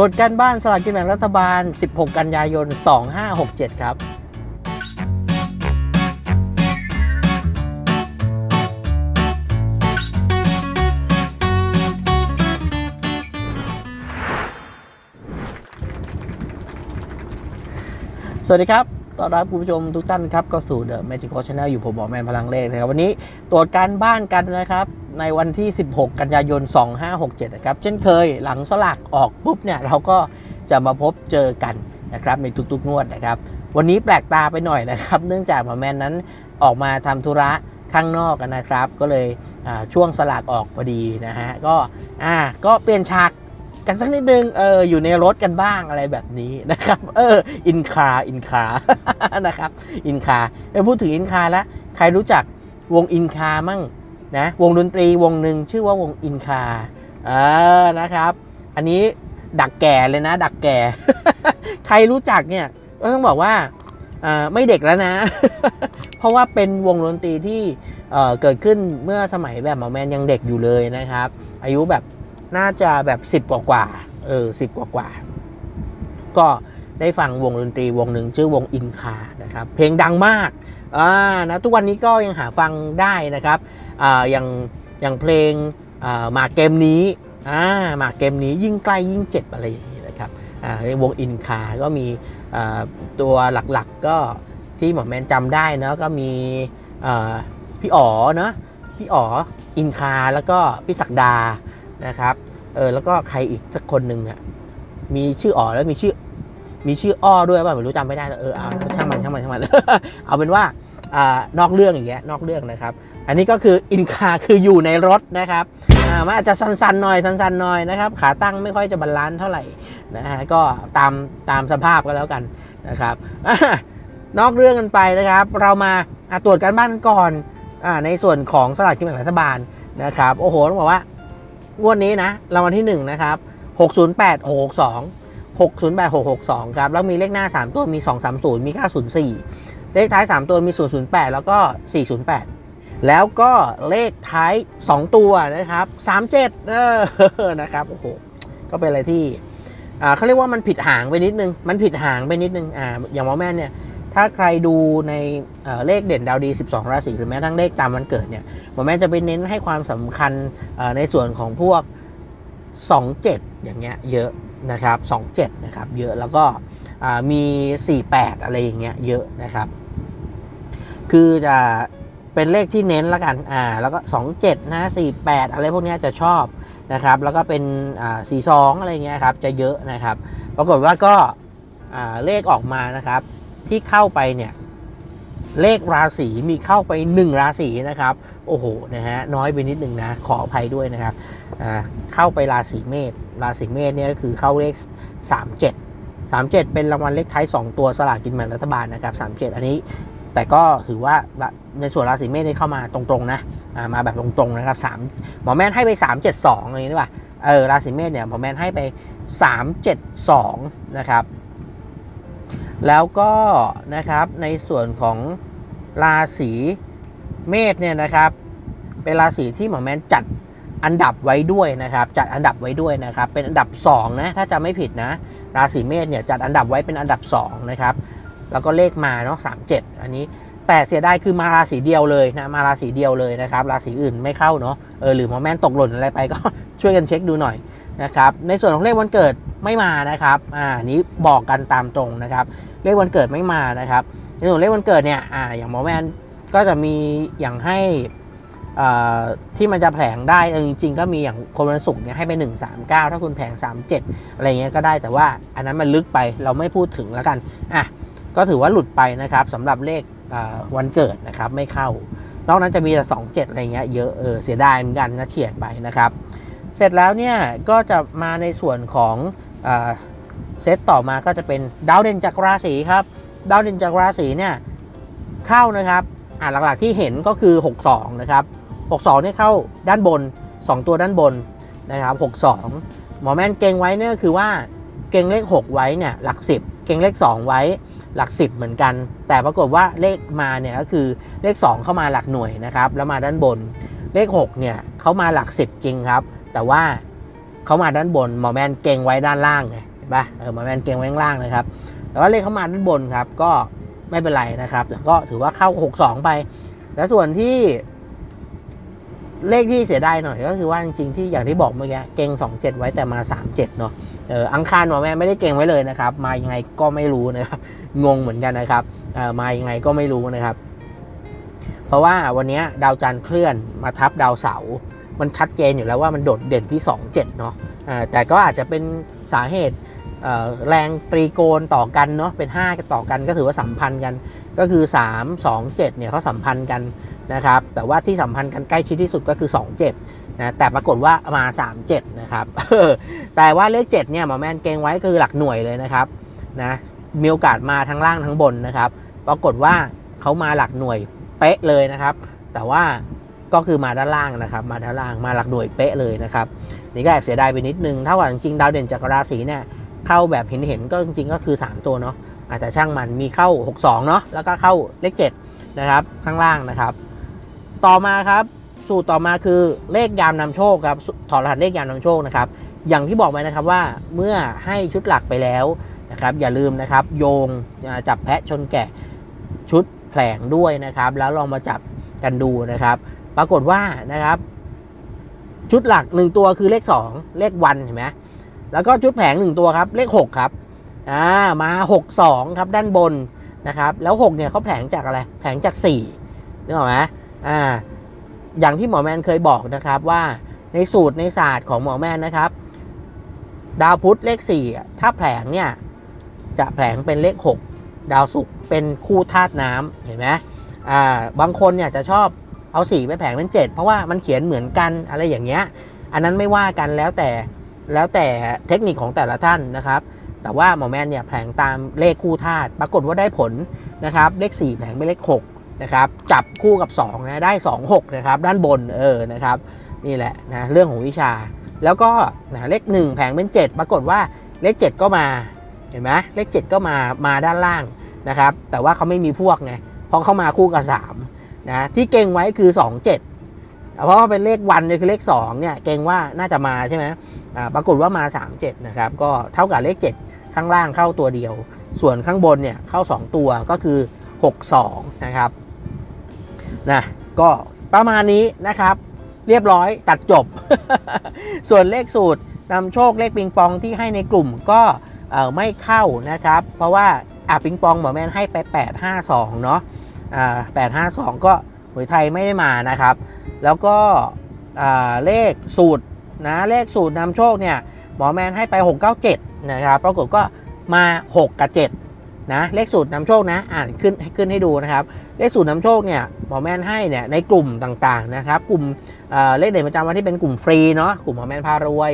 ตรวจการบ้านสลากกินแบ่งรัฐบาล 16 กันยายน 2567 ครับสวัสดีครับ ต้อนรับคุณผู้ชมทุกท่านครับก็สู่ The Magical Channel อยู่ผมหมอแมนพลังเลขนะครับวันนี้ตรวจการบ้านกันนะครับ ในวันที่ 16 กันยายน 2567 นะครับ เช่นเคยหลังสลากออกปุ๊บเนี่ยเราก็จะมาพบเจอกันนะครับในทุกๆ งวดนะครับ วันนี้แปลกตาไปหน่อยนะครับ เนื่องจากหมอแมนนั้นออกมาทำธุระข้างนอกกันนะครับ ก็เลยช่วงสลากออกพอดีนะฮะก็อ่าก็เปลี่ยนฉาก กันสักนิดนึงเอออยู่ในรถกันบ้างอะไรแบบนี้นะครับเอออินคาอินคานะครับอินคาเออพูดถึงอินคาแล้วใครรู้จักวงอินคามั่งนะวงดนตรีวงหนึ่งชื่อว่าวงอินคาเออนะครับ อันนี้ดักแก่เลยนะ ดักแก่ ใครรู้จักเนี่ยก็ต้องบอกว่าไม่เด็กแล้วนะ เพราะว่าเป็นวงดนตรีที่เเกิดขึ้นเมื่อสมัยแบบหมอแมนยังเด็กอยู่เลยนะครับ อายุแบบ น่าจะแบบ10กว่ากว่าเออสิกว่ากว่า ก็ได้ฟังวงดนตรีวงหนึ่งชื่อวงอินคานะครับ เพลงดังมากอ่านะทุกวันนี้ก็ยังหาฟังได้นะครับอ่าอย่างอย่างเพลงอ่ามาเกมนี้อ่ามาเกมนี้ยิ่งใกล้ยิ่งเจ็บอะไรอย่างนี้นะครับอ่าวงอินคา ก็มีอ่าตัวหลักๆก็ที่หมอแมนจำได้นะก็มีอ่าพี่อ๋อเนอะพี่อ๋ออินคาแล้วก็พี่ศักดา นะครับ เออแล้วก็ใครอีกสักคนหนึ่งอะมีชื่ออ๋อแล้วมีชื่อ มีชื่ออ้อด้วยป่ะไม่รู้จำไม่ได้แล้วเออเอาช่างมันช่างมันช่างมันเอาเป็นว่าอ่านอกเรื่องอย่างเงี้ยนอกเรื่องนะครับ อันนี้ก็คืออินคาคืออยู่ในรถนะครับอ่ามันอาจจะสั้นๆหน่อยสั้นๆหน่อยนะครับ ขาตั้งไม่ค่อยจะบาลานซ์เท่าไหร่นะฮะก็ตามตามสภาพก็แล้วกันนะครับอนอกเรื่องกันไปนะครับ เรามาตรวจการบ้านก่อนอ่าในส่วนของสลากกินแบ่งรัฐบาลนะครับ โอ้โหต้องบอกว่า งวดนี้นะรางวัลที่ 1 นะครับ 608 662 608 662 ครับ แล้วมีเลขหน้า 3 ตัวมี 230 มี 904 เลขท้าย 3 ตัวมี 008 แล้วก็ 408 แล้วก็เลขท้าย 2 ตัวนะครับ 37 เออ นะครับ โอ้โห ก็เป็นอะไรที่อ่าเขาเรียกว่ามันผิดหางไปนิดนึง มันผิดหางไปนิดนึง อ่า อย่างหมอแม่เนี่ย ถ้าใครดูในเเลขเด่นดาวดี 12 ราศีหรือแม้ทั้งเลขตามวันเกิดเนี่ยหมอแม่จะไปเน้นให้ความสำคัญในส่วนของพวก 27 อย่างเงี้ยเยอะนะครับ27นะครับเยอะแล้วก็มี 48 อะไรอย่างเงี้ยเยอะนะครับ คือจะเป็นเลขที่เน้นละกันอ่าแล้วก็ 27นะ48 อะไรพวกเนี้ยจะชอบนะครับ แล้วก็เป็นอ่า42 อะไรเงี้ยครับจะเยอะนะครับ ปรากฏว่าก็อ่าเลขออกมานะครับ ที่เข้าไปเนี่ยเลขราศีมีเข้าไป 1 ราศีนะครับ โอ้โหนะฮะน้อยไปนิดหนึ่งนะขออภัยด้วยนะครับเข้าไปราศีเมษราศีเมษเนี่ยก็คือเข้าเลข 37 37 เป็นรางวัลเลขท้าย 2 ตัวสลากกินแบ่งรัฐบาลนะครับ 37 อันนี้ แต่ก็ถือว่าในส่วนราศีเมษได้เข้ามาตรงๆนะมาแบบตรงๆนะครับ3หมอแม่นให้ไป 372อะไรนี้ดีกว่าเออราศีเมษเนี่ยหมอแม่นให้ไป 372 นะครับ แล้วก็นะครับในส่วนของราศีเมษเนี่ยนะครับ เป็นราศีที่หมอแมนจัดอันดับไว้ด้วยนะครับ จัดอันดับไว้ด้วยนะครับ เป็นอันดับ2นะถ้าจะไม่ผิดนะ ราศีเมษเนี่ยจัดอันดับไว้เป็นอันดับ2นะครับแล้วก็เลขมาเนาะสามเจ็ดอันนี้แต่เสียดายคือมาราศีเดียวเลยนะมาราศีเดียวเลยนะครับ ราศีอื่นไม่เข้าเนาะเออหรือหมอแมนตกหล่นอะไรไปก็ช่วยกันเช็คดูหน่อย นะครับในส่วนของเลขวันเกิดไม่มานะครับอ่านี้บอกกันตามตรงนะครับ เลขวันเกิดไม่มานะครับ ในส่วนเลขวันเกิดเนี่ยอ่าอย่างหมอแมนก็จะมีอย่างให้อ่ที่มันจะแผลงได้จริง ๆ ก็มีอย่างคนวันศุกร์เนี่ยให้ไป 139 ถ้าคุณแผง37 อะไรเงี้ยก็ได้แต่ว่าอันนั้นมันลึกไปเราไม่พูดถึงแล้วกันอะก็ถือว่าหลุดไปนะครับสำหรับเลขวันเกิดนะครับไม่เข้านอกนั้นจะมีแต่ 27 อะไรเงี้ยเยอะเออเสียดายเหมือนกันนะเฉียดไปนะครับ เสร็จแล้วเนี่ยก็จะมาในส่วนของเซตต่อมาก็จะเป็นดาวเด่นจากราศีครับดาวเด่นจากราศีเนี่ยเข้านะครับอ่าหลักๆที่เห็นก็คือ 62 นะครับ 62เนี่ยเข้าด้านบน 2 ตัวด้านบนนะครับ 62 หมอแม่นเก่งไว้เนี่ยก็คือว่าเก่งเลข 6 ไว้เนี่ยหลัก 10 เก่งเลข 2 ไว้หลัก 10 เหมือนกัน แต่ปรากฏว่าเลขมาเนี่ยก็คือเลข 2 เข้ามาหลักหน่วยนะครับแล้วมาด้านบนเลข 6 เนี่ยเขามาหลัก 10 จริงครับ แต่ว่าเขามาด้านบนหมอแมนเก่งไว้ด้านล่างไงเห็นปะเออหมอแมนเก่งไว้ข้างล่างนะครับ แต่ว่าเลขเขามาด้านบนครับ ก็ไม่เป็นไรนะครับ แล้วก็ถือว่าเข้า 62 ไป แล้วส่วนที่เลขที่เสียดายหน่อยก็คือว่าจริงๆที่อย่างที่บอกเมื่อกี้เก่ง27 ไว้แต่มา 37 เนาะเอออังคารหมอแมนไม่ได้เก่งไว้เลยนะครับ มายังไงก็ไม่รู้นะครับงงเหมือนกันนะครับเออมายังไงก็ไม่รู้นะครับ เพราะว่าวันนี้ดาวจันทร์เคลื่อนมาทับดาวเสาร์ มันชัดเจนอยู่แล้วว่ามันโดดเด่นที่ 27 เนาะแต่ก็อาจจะเป็นสาเหตุแรงตรีโกณต่อกันเนาะเป็น 5 ต่อกันก็ถือว่าสัมพันธ์กันก็คือ 3 2 7เนี่ยเขาสัมพันธ์กันนะครับแต่ว่าที่สัมพันธ์กันใกล้ชิดที่สุดก็คือ 27นะแต่ปรากฏว่ามา 37 นะครับแต่ว่าเลข7เนี่ยหมอแมนเกงไว้คือหลักหน่วยเลยนะครับนะมีโอกาสมาทั้งล่างทั้งบนนะครับ ปรากฏว่าเขามาหลักหน่วยเป๊ะเลยนะครับ แต่ว่า ก็คือมาด้านล่างนะครับ มาด้านล่างมาหลักหน่วยเป๊ะเลยนะครับ นี่ก็แอบเสียดายไปนิดนึงเท่ากับจริงดาวเด่นจากราศีเนี่ยเข้าแบบเห็นๆก็จริง ๆ ก็คือ 3 ตัวเนาะอาจจะช่างมันมีเข้า 62เนาะแล้วก็เข้าเลข7นะครับข้างล่างนะครับ ต่อมาครับสูตรต่อมาคือเลขยามนำโชคครับถอดรหัสเลขยามนำโชคนะครับอย่างที่บอกไปนะครับว่าเมื่อให้ชุดหลักไปแล้วนะครับอย่าลืมนะครับโยงจับแพะชนแกะชุดแผลงด้วยนะครับ แล้วลองมาจับกันดูนะครับ ปรากฏว่านะครับ ชุดหลัก1ตัวคือเลข2เลขวันเห็นไหมแล้วก็ชุดแผง1ตัวครับเลข6ครับอ่ามา6 2ครับด้านบนนะครับ แล้ว6เนี่ยเขาแผงจากอะไรแผงจาก4นึกออกไหมอ่าอย่างที่หมอแมนเคยบอกนะครับว่าในสูตรในศาสตร์ของหมอแมนนะครับ ดาวพุธเลข4อ่ถ้าแผงเนี่ยจะแผงเป็นเลข 6 ดาวศุกร์เป็นคู่ธาตุน้ำเห็นไหมอ่าบางคนเนี่ยจะชอบ เอา4ไปแผงเป็น7เพราะว่ามันเขียนเหมือนกันอะไรอย่างเงี้ย อันนั้นไม่ว่ากันแล้วแต่แล้วแต่เทคนิคของแต่ละท่านนะครับ แต่ว่าหมอแมนเนี่ยแผงตามเลขคู่ธาตุปรากฏว่าได้ผลนะครับ เลข 4 แผงเป็นเลข6นะครับจับคู่กับ2นะได้ 2 6นะครับด้านบนเออนะครับนี่แหละนะเรื่องของวิชา แล้วก็นะเลข 1 แผงเป็น 7 ปรากฏว่าเลข 7 ก็มาเห็นไหมเลข 7 ก็มามาด้านล่างนะครับแต่ว่าเขาไม่มีพวกไงเพราะเขามาคู่กับ 3 นะที่เก่งไว้คือ 2 7 เพราะว่าเป็นเลขวันเนี่ยคือเลข2เนี่ยเก่งว่าน่าจะมาใช่ไหมปรากฏว่ามา 3 7 นะครับก็เท่ากับเลข 7 ข้างล่างเข้าตัวเดียว ส่วนข้างบนเนี่ยเข้า 2 ตัวก็คือ 6 2 นะครับนะก็ประมาณนี้นะครับ เรียบร้อยตัดจบ ส่วนเลขสูตรนำโชคเลขปิงปองที่ให้ในกลุ่มก็ไม่เข้านะครับ เพราะว่าอะปิงปองหมอแมนให้ไป 852 เนาะอ่า 852 ก็หวยไทยไม่ได้มานะครับ แล้วก็เลขสูตรนะเลขสูตรนำโชคเนี่ยหมอแมนให้ไป 697 นะครับปรากฏก็มา 6 กับ 7 นะ เลขสูตรนำโชคนะอ่านขึ้นให้ขึ้นให้ดูนะครับ เลขสูตรนำโชคเนี่ยหมอแมนให้เนี่ยในกลุ่มต่างๆนะครับกลุ่มเลขเด่นประจำวันที่เป็นกลุ่มฟรีเนาะกลุ่มหมอแมนพารวย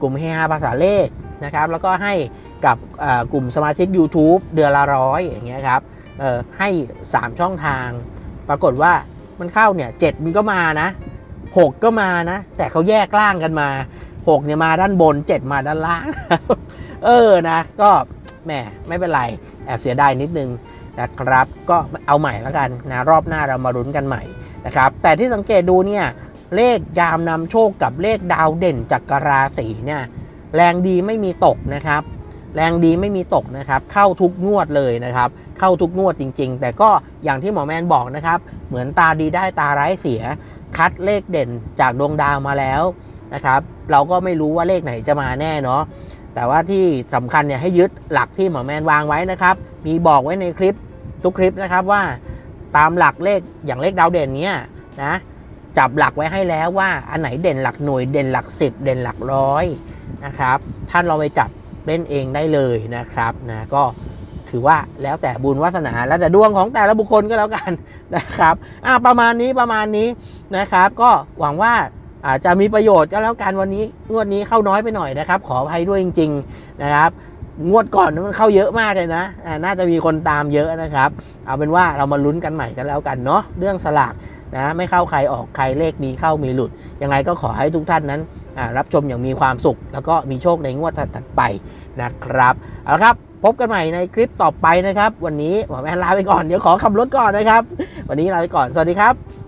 กลุ่มเฮฮาภาษาเลขนะครับแล้วก็ให้กับกลุ่มสมาชิก YouTube เดือนละร้อยอย่างเงี้ยครับ ให้ 3 ช่องทาง ปรากฏว่ามันเข้าเนี่ยเจ็ดมันก็มานะ 6 ก็มานะ แต่เขาแยกล่างกันมา 6 เนี่ยมาด้านบน 7 มาด้านล่าง เออนะ ก็แหมไม่เป็นไร แอบเสียดายนิดนึงนะครับ ก็เอาใหม่แล้วกันนะรอบหน้าเรามารุ้นกันใหม่นะครับ แต่ที่สังเกตดูเนี่ยเลขยามนำโชคกับเลขดาวเด่นจากกราศีเนี่ยแรงดีไม่มีตกนะครับ แรงดีไม่มีตกนะครับ เข้าทุกงวดเลยนะครับ เข้าทุกงวดจริง ๆ แต่ก็อย่างที่หมอแมนบอกนะครับ เหมือนตาดีได้ตาร้ายเสีย คัดเลขเด่นจากดวงดาวมาแล้วนะครับ เราก็ไม่รู้ว่าเลขไหนจะมาแน่เนาะ แต่ว่าที่สำคัญเนี่ยให้ยึดหลักที่หมอแมนวางไว้นะครับ มีบอกไว้ในคลิปทุกคลิปนะครับว่า ตามหลักเลขอย่างเลขดาวเด่นเนี้ยนะจับหลักไว้ให้แล้วว่าอันไหนเด่นหลักหน่วยเด่นหลักสิบเด่นหลักร้อยนะครับ ท่านเราไปจับ เล่นเองได้เลยนะครับนะก็ถือว่าแล้วแต่บุญวาสนาแล้วแต่ดวงของแต่ละบุคคลก็แล้วกันนะครับอ่าประมาณนี้ประมาณนี้นะครับ ก็หวังว่าอาจจะมีประโยชน์ก็แล้วกันวันนี้งวดนี้เข้าน้อยไปหน่อยนะครับ ขออภัยด้วยจริง ๆนะครับ งวดก่อนมันเข้าเยอะมากเลยนะน่าจะมีคนตามเยอะนะครับ เอาเป็นว่าเรามาลุ้นกันใหม่กันแล้วกันเนาะเรื่องสลาก นะไม่เข้าใครออกใครเลขมีเข้ามีหลุด ยังไงก็ขอให้ทุกท่านนั้นรับชมอย่างมีความสุข แล้วก็มีโชคในงวดถัดไปนะครับเอาละครับพบกันใหม่ในคลิปต่อไปนะครับ วันนี้หมอแมนลาไปก่อนเดี๋ยวขอขับรถก่อนนะครับ วันนี้ลาไปก่อนสวัสดีครับ